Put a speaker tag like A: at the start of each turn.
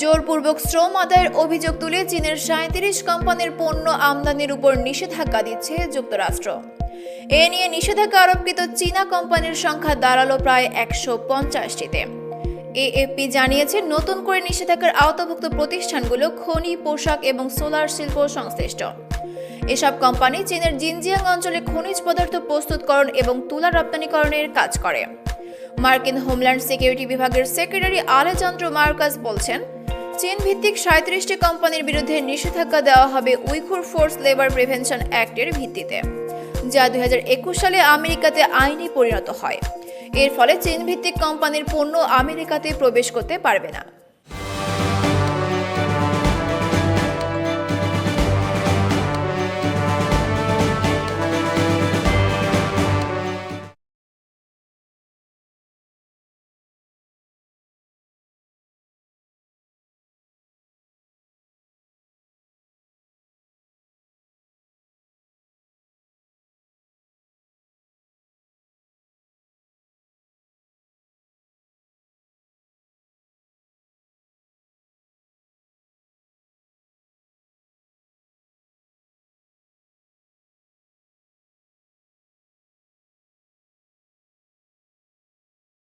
A: জোরপূর্বক শ্রম আদায়ের অভিযোগ তুলে চীনের সাঁত্রিশ কোম্পানির পণ্য আমদানির উপর নিষেধাজ্ঞা দিচ্ছে যুক্তরাষ্ট্র। এ নিয়ে নিষেধাজ্ঞা আরোপকৃত চীনা কোম্পানির সংখ্যা দাঁড়াল প্রায় একশো পঞ্চাশটিতে। এএফপি জানিয়েছে, নতুন করে নিষেধাজ্ঞার আওতাভুক্ত প্রতিষ্ঠানগুলো খনি, পোশাক এবং সোলার শিল্প সংশ্লিষ্ট। এসব কোম্পানি চীনের জিনজিয়াং অঞ্চলে খনিজ পদার্থ প্রস্তুতকরণ এবং তুলা রপ্তানিকরণের কাজ করে। মার্কিন হোমল্যান্ড সিকিউরিটি বিভাগের সেক্রেটারি আলেজান্দ্র মার্কাস বলছেন চীন ভিত্তিক সাঁত্রিশটি কোম্পানির বিরুদ্ধে নিষেধাজ্ঞা দেওয়া হবে উইঘুর ফোর্স লেবার প্রিভেনশন অ্যাক্টের ভিত্তিতে, যা দু হাজার একুশ সালে আমেরিকাতে আইনি পরিণত হয়। এর ফলে চীন ভিত্তিক কোম্পানির পণ্য আমেরিকাতে প্রবেশ করতে পারবে না।